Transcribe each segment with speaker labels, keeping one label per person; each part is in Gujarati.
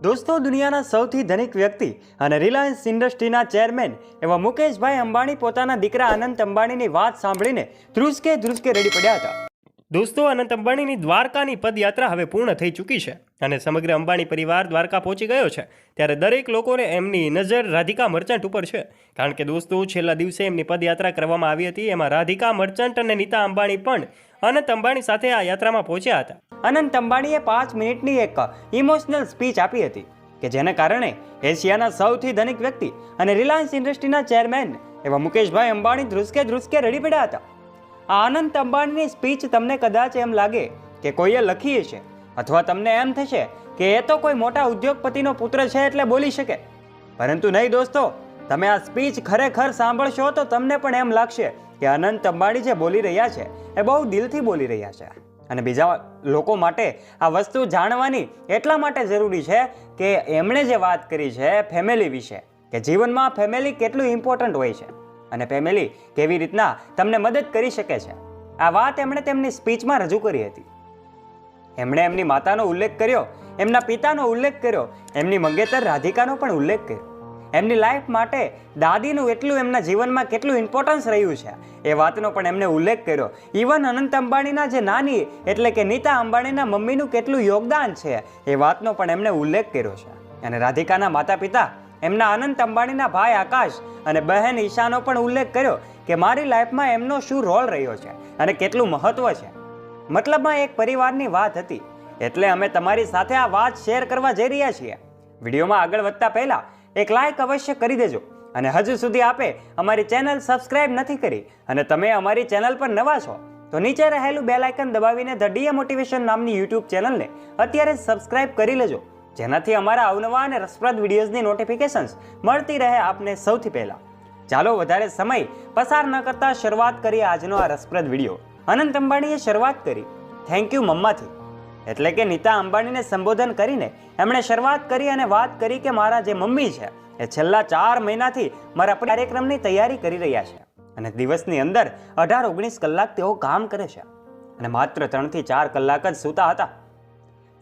Speaker 1: દોસ્તો, દુનિયાના સૌથી ધનિક વ્યક્તિ અને રિલાયન્સ ઇન્ડસ્ટ્રીના ચેરમેન એવા મુકેશભાઈ અંબાણી પોતાના દીકરા અનંત અંબાણીની વાત સાંભળીને ધ્રુસકે ધ્રુસકે રડી પડ્યા હતા. દોસ્તો, અનંત અંબાણીની દ્વારકાની પદયાત્રા હવે પૂર્ણ થઈ ચૂકી છે અને સમગ્ર અંબાણી પરિવાર દ્વારકા પહોંચી ગયો છે ત્યારે દરેક લોકોને એમની નજર રાધિકા મર્ચન્ટ ઉપર છે. કારણ કે દોસ્તો, છેલ્લા દિવસે એમની પદયાત્રા કરવામાં આવી હતી, એમાં રાધિકા મર્ચન્ટ અને નીતા અંબાણી પણ અનંત અંબાણી સાથે આ યાત્રામાં પહોંચ્યા હતા. અનંત અંબાણીએ પાંચ મિનિટની એક ઇમોશનલ સ્પીચ આપી હતી કે જેને કારણે એશિયાના સૌથી ધનિક વ્યક્તિ અને રિલાયન્સ ઇન્ડસ્ટ્રીના ચેરમેન એવા મુકેશભાઈ અંબાણી ધ્રુસકે ધ્રુસકે રડી પડ્યા હતા. આ અનંત અંબાણીની સ્પીચ તમને કદાચ એમ લાગે કે કોઈએ લખી છે અથવા તમને એમ થશે કે એ તો કોઈ મોટા ઉદ્યોગપતિનો પુત્ર છે એટલે બોલી શકે. પરંતુ નહીં દોસ્તો, તમે આ સ્પીચ ખરેખર સાંભળશો તો તમને પણ એમ લાગશે કે અનંત અંબાણી જે બોલી રહ્યા છે એ બહુ દિલથી બોલી રહ્યા છે. અને બીજા લોકો માટે આ વસ્તુ જાણવાની એટલા માટે જરૂરી છે કે એમણે જે વાત કરી છે ફેમિલી વિશે, કે જીવનમાં ફેમિલી કેટલું ઇમ્પોર્ટન્ટ હોય છે અને ફેમિલી કેવી રીતના તમને મદદ કરી શકે છે. આ વાત એમણે તેમની સ્પીચમાં રજૂ કરી હતી. એમણે એમની માતાનો ઉલ્લેખ કર્યો, એમના પિતાનો ઉલ્લેખ કર્યો, એમની મંગેતર રાધિકાનો પણ ઉલ્લેખ કર્યો. એમની લાઈફ માટે દાદીનું એટલું એમના જીવનમાં કેટલું ઇમ્પોર્ટન્સ રહ્યું છે. એ વાતનો પણ એમણે ઉલ્લેખ કર્યો. ઇવન અનંત અંબાણીના જે નાની એટલે કે નીતા અંબાણીના મમ્મીનું કેટલું યોગદાન છે, એ વાતનો પણ એમણે ઉલ્લેખ કર્યો છે. અને રાધિકાના માતા પિતા એમના અનંત અંબાણીના ભાઈ આકાશ અને બહેન ઈશાનો પણ ઉલ્લેખ કર્યો કે મારી લાઈફમાં એમનો શું રોલ રહ્યો છે અને કેટલું મહત્વ છે. મતલબમાં એક પરિવારની વાત હતી. એટલે અમે તમારી સાથે આ વાત શેર કરવા જઈ રહ્યા છીએ. વિડીયોમાં આગળ વધતા પહેલા એક લાઇક અવશ્ય કરી દેજો. અને હજુ સુધી આપે અમારી ચેનલ સબસ્ક્રાઇબ નથી કરી અને તમે અમારી ચેનલ પર નવા છો, તો નીચે રહેલું બેલ આઇકન દબાવીને ધ ડીએ મોટિવેશન નામની યુટ્યુબ ચેનલને અત્યારે જ સબસ્ક્રાઇબ કરી લેજો. જેનાથી અમારા અવનવા અને રસપ્રદ વિડીયોઝની નોટિફિકેશન્સ મળતી રહે આપને સૌથી પહેલાં. ચાલો વધારે સમય પસાર ન કરતા શરૂઆત કરીએ આજનો આ રસપ્રદ વીડિયો અનંત અંબાણીએ શરૂઆત કરી. થેન્ક યુ મમ્માથી. એટલે કે નીતા અંબાણીને સંબોધન કરીને એમણે શરૂઆત કરી અને વાત કરી કે મારા જે મમ્મી છે, એ છેલ્લા ચાર મહિનાથી મારા કાર્યક્રમની તૈયારી કરી રહ્યા છે અને દિવસની અંદર અઢાર ઓગણીસ કલાક તેઓ કામ કરે છે અને માત્ર ત્રણથી ચાર કલાક જ સૂતા હતા.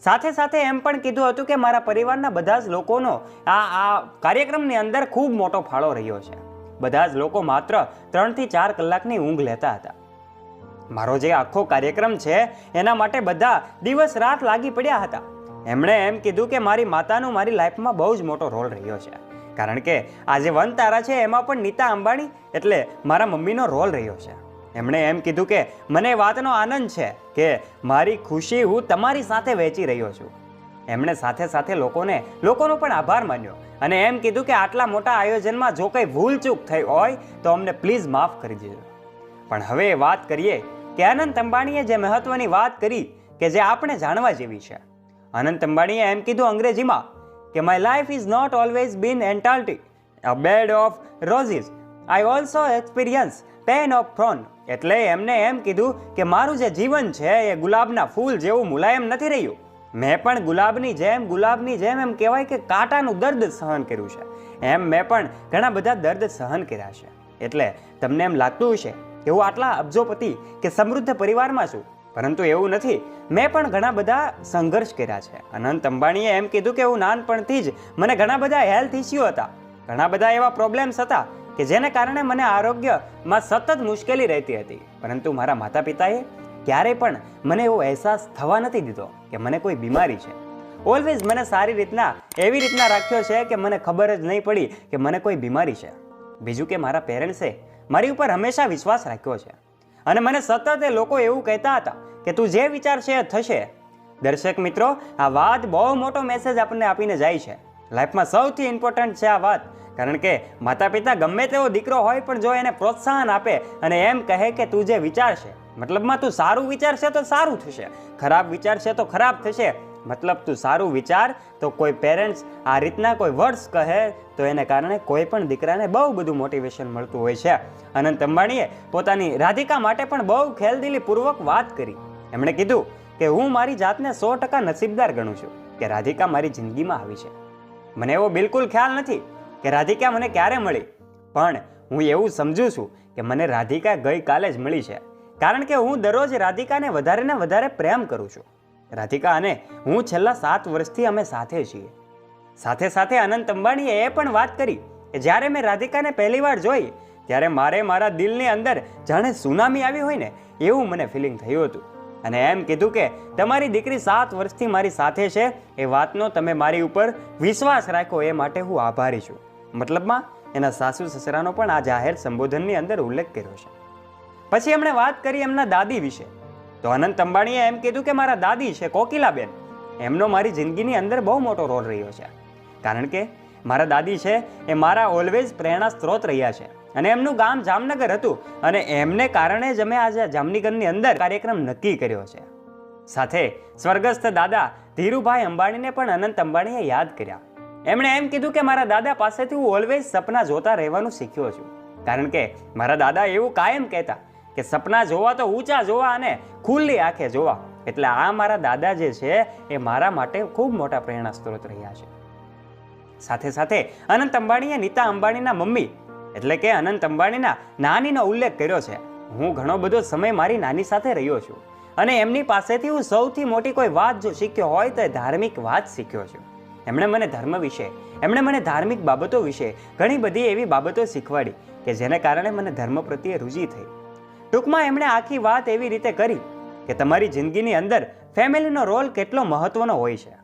Speaker 1: સાથે સાથે એમ પણ કીધું હતું કે મારા પરિવારના બધા જ લોકોનો આ આ કાર્યક્રમની અંદર ખૂબ મોટો ફાળો રહ્યો છે. બધા જ લોકો માત્ર ત્રણથી ચાર કલાકની ઊંઘ લેતા હતા. મારો જે આખો કાર્યક્રમ છે, એના માટે બધા દિવસ રાત લાગી પડ્યા હતા. એમણે એમ કીધું કે મારી માતાનો મારી લાઈફમાં બહુ જ મોટો રોલ રહ્યો છે. કારણ કે આ જે વન તારા છે, એમાં પણ નીતા અંબાણી એટલે મારા મમ્મીનો રોલ રહ્યો છે. એમણે એમ કીધું કે, મને વાતનો આનંદ છે કે મારી ખુશી હું તમારી સાથે વહેંચી રહ્યો છું. એમણે સાથે સાથે લોકોને, લોકોનો પણ આભાર માન્યો અને એમ કીધું કે, આટલા મોટા આયોજનમાં જો કંઈ ભૂલચૂક થઈ હોય, તો અમને પ્લીઝ માફ કરી દેજો. પણ હવે વાત કરીએ કે અનંત અંબાણીએ જે મહત્વની વાત કરી કે જે આપણે જાણવા જેવી છે. અનંત અંબાણીએ એમ કીધું અંગ્રેજીમાં કે my life is not always been entirely a bed of roses I also experience pain of thorn એટલે એમને એમ કીધું કે, મારું જે જીવન છે એ ગુલાબના ફૂલ જેવું મુલાયમ નથી રહ્યું. મેં પણ ગુલાબની જેમ ગુલાબની જેમ એમ કહેવાય કે કાંટાનું દર્દ સહન કર્યું છે. એમ મેં પણ ઘણા બધા દર્દ સહન કર્યા છે. એટલે તમને એમ લાગતું હશે હું આટલા અબજોપતિ કે સમૃદ્ધ પરિવારમાં છું. પરંતુ એવું નથી. મેં પણ ઘણા બધા સંઘર્ષ કર્યા છે. અનંત અંબાણીએ એમ કીધું કે હું નાનપણથી જ મને ઘણા બધા હેલ્થ ઇસ્યુ હતા. ઘણા બધા એવા પ્રોબ્લેમ્સ હતા કે જેને કારણે મને આરોગ્યમાં સતત મુશ્કેલી રહેતી હતી. પરંતુ મારા માતા પિતાએ ક્યારેય પણ મને એવો અહેસાસ થવા નથી દીધો કે મને કોઈ બીમારી છે. ઓલવેઝ મને સારી રીતના, એવી રીતના રાખ્યો છે કે મને ખબર જ નહીં પડી કે મને કોઈ બીમારી છે. બીજું કે મારા પેરેન્ટ્સે મારી ઉપર હંમેશા વિશ્વાસ રાખ્યો છે. અને મને સતત એ લોકો એવું કહેતા હતા કે તું જે વિચારશે એ થશે. દર્શક મિત્રો, આ વાત બહુ મોટો મેસેજ આપણને આપીને જાય છે. લાઈફમાં સૌથી ઇમ્પોર્ટન્ટ છે આ વાત. કારણ કે માતા પિતા ગમે તેવો દીકરો હોય પણ જો એને પ્રોત્સાહન આપે અને એમ કહે કે તું જે વિચારશે મતલબમાં તું સારું વિચારશે તો સારું થશે. ખરાબ વિચારશે તો ખરાબ થશે. મતલબ તું સારું વિચાર, તો કોઈ પેરેન્ટ્સ આ રીતના કોઈ વર્ડ્સ કહે, તો એને કારણે કોઈ પણ દીકરાને બહુ બધું મોટિવેશન મળતું હોય છે. અનંત અંબાણીએ પોતાની રાધિકા માટે પણ બહુ ખેલદિલીપૂર્વક વાત કરી. એમણે કીધું કે, હું મારી જાતને સો ટકા નસીબદાર ગણું છું કે રાધિકા મારી જિંદગીમાં આવી છે. મને એવો બિલકુલ ખ્યાલ નથી કે રાધિકા મને ક્યારે મળી. પણ હું એવું સમજું છું કે મને રાધિકા ગઈકાલે જ મળી છે. કારણ કે હું દરરોજ રાધિકાને વધારે ને વધારે પ્રેમ કરું છું. રાધિકા અને હું છેલ્લા સાત વર્ષથી અમે સાથે છીએ. સાથે સાથે અનંત અંબાણીએ એ પણ વાત કરી કે જ્યારે મેં રાધિકાને પહેલીવાર જોઈ, ત્યારે મારે મારા દિલની અંદર જાણે સુનામી આવી હોય ને એવું મને ફિલિંગ થયું હતું. અને એમ કીધું કે તમારી દીકરી સાત વર્ષથી મારી સાથે છે, એ વાતનો તમે મારી ઉપર વિશ્વાસ રાખો એ માટે હું આભારી છું. મતલબમાં એના સાસુ સસરાનો પણ આ જાહેર સંબોધનની અંદર ઉલ્લેખ કર્યો છે. પછી એમણે વાત કરી એમના દાદી વિશે. તો અનંત અંબાણીએ એમ કીધું કે મારા દાદી છે કોકિલાબેન. એમનો મારી જિંદગીની અંદર બહુ મોટો રોલ રહ્યો છે. કારણ કે મારા દાદી છે એ મારા ઓલવેઝ પ્રેરણા સ્ત્રોત રહ્યા છે. અને એમનું ગામ જામનગર હતું અને એમને કારણે જ અમે આજે જામનગરની અંદર કાર્યક્રમ નક્કી કર્યો છે. સાથે સ્વર્ગસ્થ દાદા ધીરુભાઈ અંબાણીને પણ અનંત અંબાણીએ યાદ કર્યા. એમણે એમ કીધું કે મારા દાદા પાસેથી હું ઓલવેઝ સપના જોતા રહેવાનું શીખ્યો છું. કારણ કે મારા દાદા એવું કાયમ કહેતા કે સપના જોવા તો ઊંચા જોવા અને ખુલ્લી આંખે જોવા. એટલે આ મારા દાદા જે છે, એ મારા માટે ખૂબ મોટા પ્રેરણા સ્ત્રોત રહ્યા છે. સાથે સાથે અનંત અંબાણીએ નીતા અંબાણીના મમ્મી, એટલે કે અનંત અંબાણીના નાનીનો ઉલ્લેખ કર્યો છે. હું ઘણો બધો સમય મારી નાની સાથે રહ્યો છું અને એમની પાસેથી હું સૌથી મોટી કોઈ વાત જો શીખ્યો હોય તો એ ધાર્મિક વાત શીખ્યો છું. એમણે મને ધર્મ વિશે, એમણે મને ધાર્મિક બાબતો વિશે ઘણી બધી એવી બાબતો શીખવાડી કે જેને કારણે મને ધર્મ પ્રત્યે રુચિ થઈ. ટૂંકમાં એમણે આખી વાત એવી રીતે કરી કે તમારી જિંદગીની અંદર ફેમિલીનો રોલ કેટલો મહત્વનો હોય છે.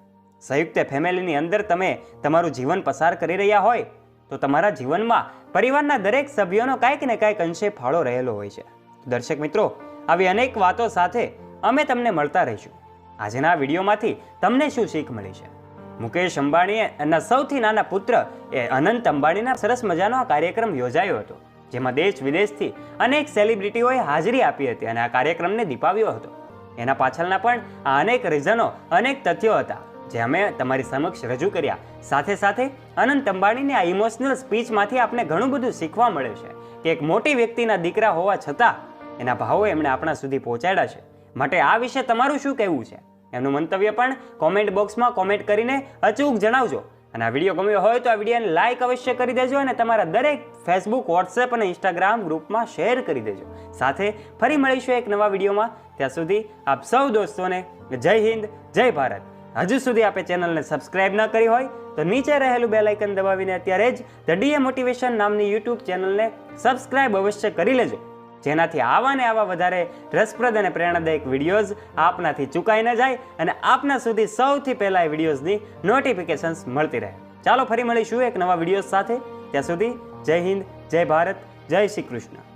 Speaker 1: સંયુક્ત ફેમિલીની અંદર તમે તમારું જીવન પસાર કરી રહ્યા હોય, તો તમારા જીવનમાં પરિવારના દરેક સભ્યોનો કાંઈક ને કાંઈક અંશે ફાળો રહેલો હોય છે. દર્શક મિત્રો, આવી અનેક વાતો સાથે અમે તમને મળતા રહીશું. આજના વિડીયોમાંથી તમને શું શીખ મળી છે? મુકેશ અંબાણીએ એના સૌથી નાના પુત્ર એ અનંત અંબાણીના સરસ મજાનો આ કાર્યક્રમ યોજાયો હતો. જેમાં દેશ વિદેશથી અનેક સેલિબ્રિટીઓએ હાજરી આપી હતી અને આ કાર્યક્રમને દીપાવ્યો હતો. એના પાછળના પણ આ અનેક રીઝનો અનેક તથ્યો હતા, જે અમે તમારી સમક્ષ રજૂ કર્યા. સાથે સાથે અનંત અંબાણીની આ ઇમોશનલ સ્પીચમાંથી આપણે ઘણું બધું શીખવા મળે છે કે એક મોટી વ્યક્તિના દીકરા હોવા છતાં એના ભાવો એમણે આપણા સુધી પહોંચાડ્યા છે. માટે આ વિશે તમારું શું કહેવું છે? એમનું મંતવ્ય પણ કોમેન્ટ બોક્સમાં કોમેન્ટ કરીને અચૂક જણાવજો. અને આ વીડિયો ગમ્યો હોય તો આ વિડીયોને લાઇક અવશ્ય કરી દેજો અને તમારા દરેક ફેસબુક વોટ્સએપ અને ઇન્સ્ટાગ્રામ ગ્રુપમાં શેર કરી દેજો. સાથે ફરી મળીશું એક નવા વિડીયોમાં. ત્યાં સુધી આપ સૌ દોસ્તોને જય હિન્દ, જય ભારત. હજુ સુધી આપે ચેનલને સબસ્ક્રાઇબ ન કરી હોય તો નીચે રહેલું બેલ આઇકન દબાવીને અત્યારે જ ધ ડીએ મોટિવેશન નામની યુટ્યુબ ચેનલને સબસ્ક્રાઇબ અવશ્ય કરી લેજો. જેનાથી આવા ને આવા વધારે રસપ્રદ અને પ્રેરણાદાયક વિડીયોઝ આપનાથી ચૂકાઈ ન જાય અને આપના સુધી સૌથી પહેલાં એ વિડીયોઝની નોટિફિકેશન્સ મળતી રહે. ચાલો ફરી મળીશું એક નવા વિડીયોઝ સાથે. ત્યાં સુધી જય હિન્દ, જય ભારત, જય શ્રી કૃષ્ણ.